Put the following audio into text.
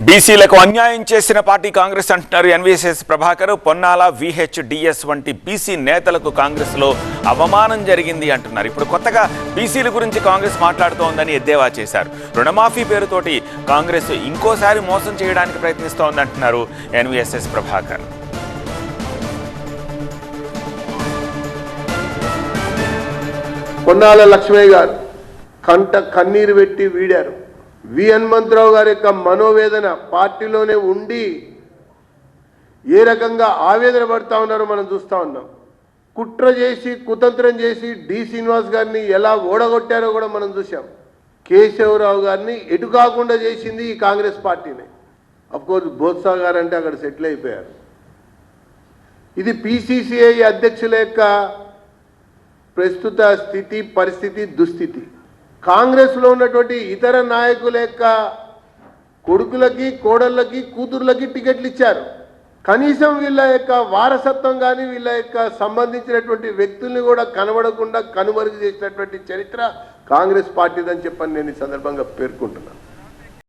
బీసీలకు అన్యాయం చేసిన పార్టీ కాంగ్రెస్ అంటున్నారు ఎన్వీఎస్ఎస్ ప్రభాకర్. పొన్నాల విహెచ్డిఎస్ వంటి బీసీ నేతలకు కాంగ్రెస్లో అవమానం జరిగింది అంటున్నారు. ఇప్పుడు కొత్తగా బీసీల గురించి కాంగ్రెస్ మాట్లాడుతోందని ఎద్దేవా చేశారు. రుణమాఫీ పేరుతోటి కాంగ్రెస్ ఇంకోసారి మోసం చేయడానికి ప్రయత్నిస్తోందంటున్నారు ఎన్వీఎస్ఎస్ ప్రభాకర్. పొన్నాల లక్ష్మయ్య గారు కంట కన్నీరు పెట్టి వీడారు. వి హనుమంతరావు గారి యొక్క మనోవేదన పార్టీలోనే ఉండి ఏ రకంగా ఆవేదన పడతా ఉన్నారో మనం చూస్తూ ఉన్నాం. కుట్ర చేసి కుతంత్రం చేసి డి శ్రీనివాస్ గారిని ఎలా ఓడగొట్టారో కూడా మనం చూసాం కేశవరావు గారిని ఎటు కాకుండా చేసింది ఈ కాంగ్రెస్ పార్టీని. అఫ్కోర్స్ బోత్సా గారు అంటే అక్కడ సెటిల్ అయిపోయారు. ఇది పిసిసిఐ అధ్యక్షుల యొక్క ప్రస్తుత స్థితి పరిస్థితి దుస్థితి. కాంగ్రెస్లో ఉన్నటువంటి ఇతర నాయకుల యొక్క కొడుకులకి కోడళ్ళకి కూతుర్లకి టికెట్లు ఇచ్చారు. కనీసం వీళ్ళ యొక్క వారసత్వం కానీ వీళ్ళ యొక్క సంబంధించినటువంటి వ్యక్తుల్ని కూడా కనబడకుండా కనుమరుగు చేసినటువంటి చరిత్ర కాంగ్రెస్ పార్టీదని చెప్పని నేను ఈ సందర్భంగా పేర్కొంటున్నాను.